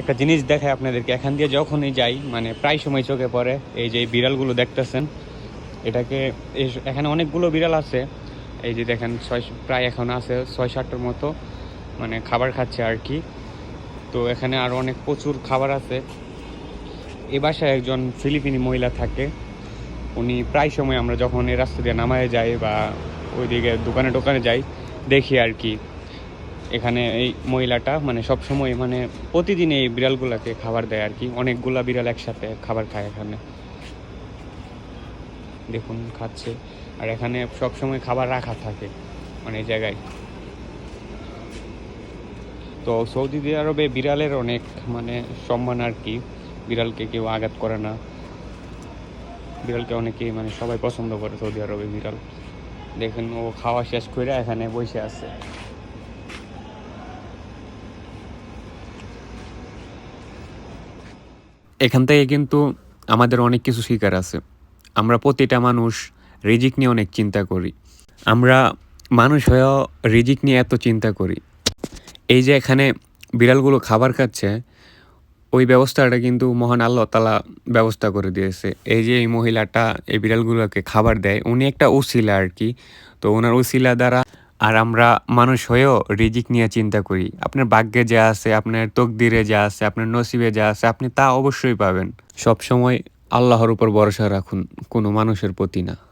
একটা জিনিস দেখায় আপনাদেরকে। এখান দিয়ে যখনই যাই মানে প্রায় সময় চোখে পড়ে এই যে বিড়ালগুলো দেখতেছেন, এটাকে এখানে অনেকগুলো বিড়াল আছে। এই যে দেখেন, ছয়, প্রায় এখন আছে ছয়, সাতটার মতো মানে খাবার খাচ্ছে আর কি। তো এখানে আরও অনেক প্রচুর খাবার আছে। এ বাসায় একজন ফিলিপিনি মহিলা থাকে। উনি প্রায় সময় আমরা যখন এই রাস্তা দিয়ে নামায় যাই বা ওইদিকে দোকানে টোকানে যাই, দেখি আর কি। এখানে এই মহিলাটা মানে সব সময় মানে প্রতিদিন এই বিড়ালগুলোকে খাবার দেয় আর কি। অনেকগুলা বিড়াল একসাথে খাবার খায় এখানে। দেখুন, খাচ্ছে। আর এখানে সব সময় খাবার রাখা থাকে মানে এই জায়গায়। তো সৌদি আরবে বিড়ালের অনেক মানে সম্মান আর কি। বিড়ালকে কেউ আঘাত করে না। বিড়ালকে অনেকেই মানে সবাই পছন্দ করে সৌদি আরবে বিড়াল। দেখেন, ও খাওয়া শেষ করে এখানে বসে আছে। এখান থেকে কিন্তু আমাদের অনেক কিছু শিকার আছে। আমরা প্রতিটা মানুষ রিজিক নিয়ে অনেক চিন্তা করি। আমরা মানুষ হয়েও রিজিক নিয়ে এত চিন্তা করি। এই যে এখানে বিড়ালগুলো খাবার খাচ্ছে, ওই ব্যবস্থাটা কিন্তু মহান আল্লাহ তালা ব্যবস্থা করে দিয়েছে। এই যে এই মহিলাটা, এই বিড়ালগুলোকে খাবার দেয়, উনি একটা উসিলা আর কি। তো ওনার উসিলা দ্বারা আর আমরা মানুষ হয়েও রিজিক নিয়ে চিন্তা করি। আপনার ভাগ্যে যা আছে, আপনার তকদিরে যা আছে, আপনার নসিবে যা আছে, আপনি তা অবশ্যই পাবেন। সবসময় আল্লাহর উপর ভরসা রাখুন, কোনো মানুষের প্রতি না।